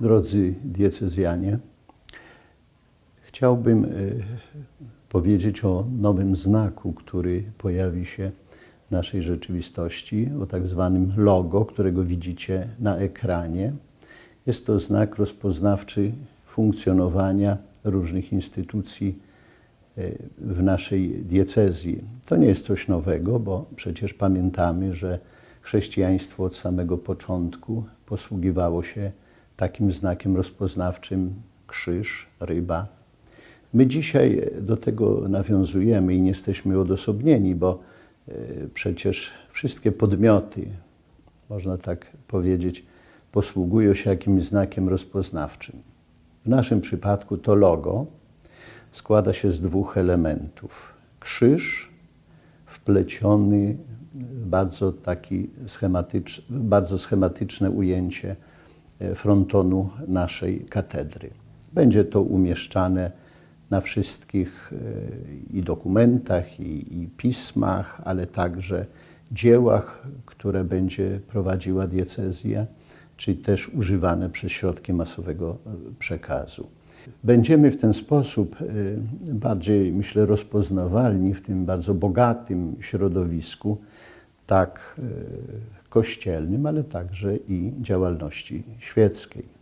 Drodzy diecezjanie, chciałbym y, powiedzieć o nowym znaku, który pojawi się w naszej rzeczywistości, o tak zwanym logo, którego widzicie na ekranie. Jest to znak rozpoznawczy funkcjonowania różnych instytucji y, w naszej diecezji. To nie jest coś nowego, bo przecież pamiętamy, że chrześcijaństwo od samego początku posługiwało się takim znakiem rozpoznawczym krzyż, ryba. My dzisiaj do tego nawiązujemy i nie jesteśmy odosobnieni, bo e, przecież wszystkie podmioty, można tak powiedzieć, posługują się jakimś znakiem rozpoznawczym. W naszym przypadku to logo składa się z dwóch elementów. Krzyż wpleciony bardzo taki schematycz, bardzo schematyczne ujęcie frontonu naszej katedry. Będzie to umieszczane na wszystkich e, i dokumentach, i, i pismach, ale także dziełach, które będzie prowadziła diecezja, czy też używane przez środki masowego e, przekazu. Będziemy w ten sposób e, bardziej, myślę, rozpoznawalni w tym bardzo bogatym środowisku, tak kościelnym, ale także i działalności świeckiej.